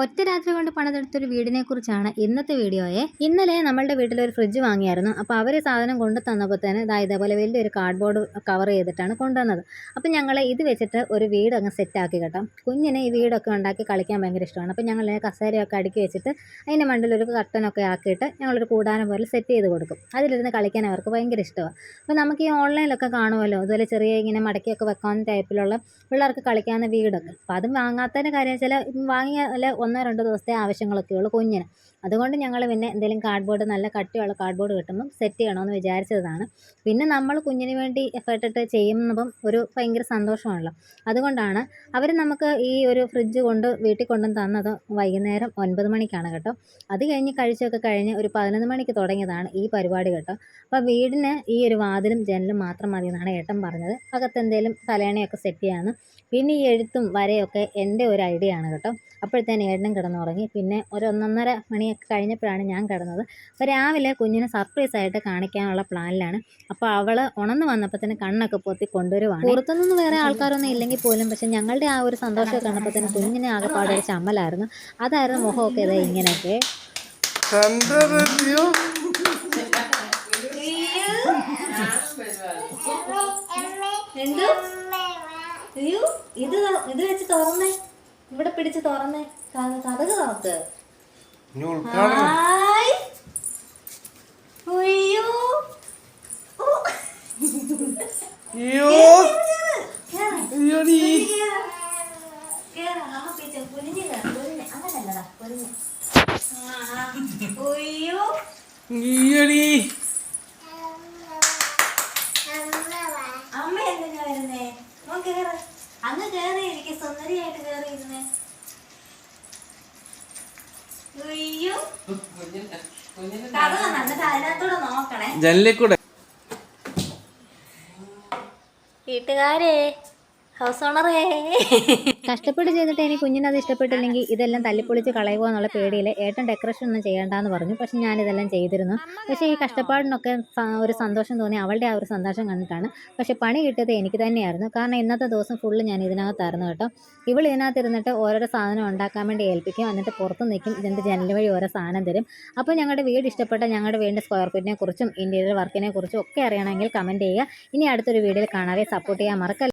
ഒറ്റ രാത്രി കൊണ്ട് പണിതെടുത്തൊരു വീടിനെ കുറിച്ചാണ് ഇന്നത്തെ വീഡിയോയെ. ഇന്നലെ നമ്മളുടെ വീട്ടിൽ ഒരു ഫ്രിഡ്ജ് വാങ്ങിയായിരുന്നു. അപ്പോൾ അവർ സാധനം കൊണ്ടു തന്നപ്പോൾ തന്നെ ഇതാ ഇതേപോലെ വലിയൊരു കാർഡ്ബോർഡ് കവർ ചെയ്തിട്ടാണ് കൊണ്ടുവന്നത്. അപ്പോൾ ഞങ്ങൾ ഇത് വെച്ചിട്ട് ഒരു വീട് അങ്ങ് സെറ്റാക്കി കേട്ടോ. കുഞ്ഞിനെ ഈ വീടൊക്കെ ഉണ്ടാക്കി കളിക്കാൻ ഭയങ്കര ഇഷ്ടമാണ്. അപ്പോൾ ഞങ്ങൾ കസേരയൊക്കെ അടുക്കി വെച്ചിട്ട് അതിന്റെ മണ്ടിലൊരു കർട്ടനൊക്കെ ആക്കിയിട്ട് ഞങ്ങളൊരു കൂടാനം പോലെ സെറ്റ് ചെയ്ത് കൊടുക്കും. അതിലിരുന്ന് കളിക്കാൻ അവർക്ക് ഭയങ്കര ഇഷ്ടമാണ്. അപ്പോൾ നമുക്ക് ഈ ഓൺലൈനിലൊക്കെ കാണുമല്ലോ. അതുപോലെ ചെറിയ ഇങ്ങനെ മടക്കിയൊക്കെ വെക്കാവുന്ന ടൈപ്പിലുള്ള പിള്ളേർക്ക് കളിക്കാവുന്ന വീടൊക്കെ. അപ്പോൾ അതും വാങ്ങാത്തതിന്റെ കാര്യം വെച്ചാൽ വാങ്ങിയാൽ ഒന്നോ രണ്ടോ ദിവസത്തെ ആവശ്യങ്ങളൊക്കെ ഉള്ളൂ കുഞ്ഞിന്. അതുകൊണ്ട് ഞങ്ങൾ പിന്നെ എന്തെങ്കിലും കാർഡ്ബോർഡ് നല്ല കട്ടിയുള്ള കാർഡ്ബോർഡ് കിട്ടുമ്പം സെറ്റ് ചെയ്യണമെന്ന് വിചാരിച്ചതാണ്. പിന്നെ നമ്മൾ കുഞ്ഞിന് വേണ്ടി എഫേർട്ട് ഇട്ട് ഒരു ഭയങ്കര സന്തോഷമാണല്ലോ. അതുകൊണ്ടാണ് അവർ നമുക്ക് ഈ ഒരു ഫ്രിഡ്ജ് കൊണ്ട് വീട്ടിൽ കൊണ്ടും തന്നത് വൈകുന്നേരം ഒൻപത് മണിക്കാണ് കേട്ടോ. അത് കഴിഞ്ഞ് കഴിച്ചൊക്കെ കഴിഞ്ഞ് ഒരു പതിനൊന്ന് മണിക്ക് തുടങ്ങിയതാണ് ഈ പരിപാടി കേട്ടോ. അപ്പോൾ വീടിന് ഈ ഒരു വാതിലും ജനലും മാത്രം മതി എന്നാണ് ഏട്ടൻ പറഞ്ഞത്. അകത്ത് എന്തെങ്കിലും തലേണയൊക്കെ സെറ്റ് ചെയ്യാമെന്ന് പിന്നെ ഈ എഴുത്തും വരയൊക്കെ എന്റെ ഒരു ഐഡിയ ആണ് കേട്ടോ. അപ്പോഴത്തേന് ഏട്ടനും കിടന്നുറങ്ങി. പിന്നെ ഒരു ഒന്നൊന്നര മണിയൊക്കെ കഴിഞ്ഞപ്പോഴാണ് ഞാൻ കിടന്നത്. അപ്പോൾ രാവിലെ കുഞ്ഞിനെ സർപ്രൈസ് ആയിട്ട് കാണിക്കാനുള്ള പ്ലാനിലാണ് അപ്പോൾ അവൾ ഉണന്ന് വന്നപ്പോൾ തന്നെ കണ്ണൊക്കെ പൊത്തി കൊണ്ടുവരുവാണ്. പുറത്തുനിന്ന് വേറെ ആൾക്കാരൊന്നും ഇല്ലെങ്കിൽ പോലും പക്ഷെ ഞങ്ങളുടെ ആ ഒരു സന്തോഷം കണ്ടപ്പോൾ തന്നെ കുഞ്ഞിനെ ആകെപ്പാടെ ഒരു ചമ്മലായിരുന്നു. അതായിരുന്നു മുഖമൊക്കെ ഇതേ ഇങ്ങനെയൊക്കെ. എന്ത്? ഇത് ഇത് വെച്ച് തുറന്നേ. ഇവിടെ പിടിച്ച് തുറന്നേ. കഥക് തുറക്ക്. അമ്മ എന്തിനാ വരുന്നേ? നോക്കേറ കേറ്. അങ്ങ് കേറി എനിക്ക് സുന്ദരിയായിട്ട് കേറി ഇരുന്നേ അയ്യോ. കഥ അതിനകത്തൂടെ നോക്കണേ. ജനലിൽ കൂടെ. വീട്ടുകാരെ. ഹൗസ് ഓണറേ കഷ്ടപ്പെട്ട് ചെയ്തിട്ട് എനിക്ക് കുഞ്ഞിന് അത് ഇഷ്ടപ്പെട്ടില്ലെങ്കിൽ ഇതെല്ലാം തല്ലിപ്പൊളിച്ച് കളയുക എന്നുള്ള പേടിയിൽ ഏട്ടൻ ഡെക്കറേഷൻ ഒന്നും ചെയ്യേണ്ടെന്ന് പറഞ്ഞു. പക്ഷെ ഞാൻ ഇതെല്ലാം ചെയ്തിരുന്നു. പക്ഷേ ഈ കഷ്ടപ്പാടിനൊക്കെ ഒരു സന്തോഷം തോന്നി അവളുടെ ആ ഒരു സന്തോഷം കണ്ടിട്ടാണ്. പക്ഷെ പണി കിട്ടിയത് എനിക്ക് തന്നെയായിരുന്നു. കാരണം ഇന്നത്തെ ദിവസം ഫുള്ള് ഞാൻ ഇതിനകത്തായിരുന്നു കേട്ടോ. ഇവൾ ഇതിനകത്ത് ഇരുന്നിട്ട് ഓരോരോ സാധനം ഉണ്ടാക്കാൻ വേണ്ടി ഏൽപ്പിക്കും. എന്നിട്ട് പുറത്ത് നിൽക്കും. ഇതിന്റെ ജനൽ വഴി ഓരോ സാധനം തരും. അപ്പോൾ ഞങ്ങളുടെ വീട് ഇഷ്ടപ്പെട്ട ഞങ്ങളുടെ വീടിന്റെ സ്ക്വയർ ഫീറ്റിനെ കുറിച്ചും ഇന്റീരിയർ വർക്കിനെ കുറിച്ചും ഒക്കെ അറിയണമെങ്കിൽ കമന്റ് ചെയ്യുക. ഇനി അടുത്തൊരു വീഡിയോയിൽ കാണാതെ സപ്പോർട്ട് ചെയ്യാൻ മറക്കല്ല.